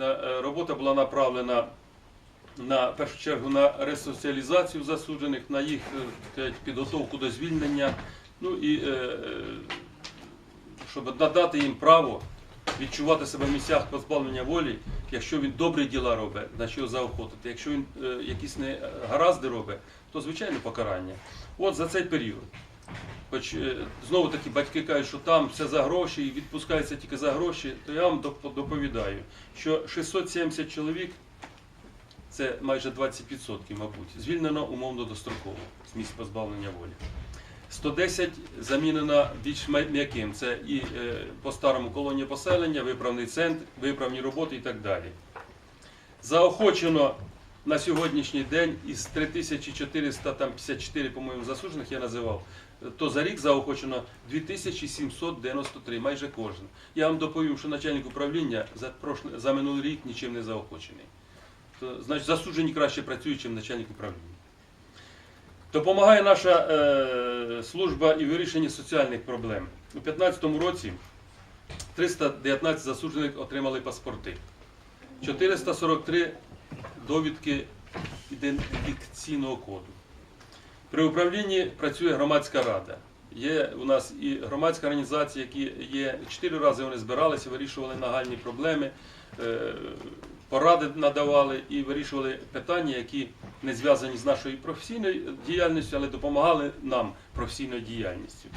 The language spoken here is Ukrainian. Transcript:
Е, Робота була направлена на першу чергу на ресоціалізацію засуджених, на їх е, підготовку до звільнення, ну і е, щоб надати їм право відчувати себе в місцях позбавлення волі, якщо він добрі діла робить, значить його заохотити. Якщо він якісь не гаразди робить, то звичайно покарання. От за цей період. Хоч е, знову таки батьки кажуть, що там все за гроші і відпускається тільки за гроші, то я вам доповідаю, що 670 чоловік, це майже 20%, мабуть, звільнено умовно достроково з місць позбавлення волі. 110 замінено більш м'яким. Це і е, по старому колонії поселення, виправний центр, виправні роботи і так далі. Заохочено на сьогоднішній день із 3454, по-моєму, засуджених я називав, то за рік заохочено 2793, майже кожен. Я вам доповім, що начальник управління за, за минулий рік нічим не заохочений. То, значить, засуджені краще працюють, ніж начальник управління. Допомагає наша е, служба і вирішенні соціальних проблем. У 2015 році 319 засуджених отримали паспорти. 443 довідки ідентифікаційного коду. При управлінні працює громадська рада. Є у нас і громадська організація, які є чотири рази вони збиралися, вирішували нагальні проблеми, е, поради надавали і вирішували питання, які не зв'язані з нашою професійною діяльністю, але допомагали нам професійною діяльністю.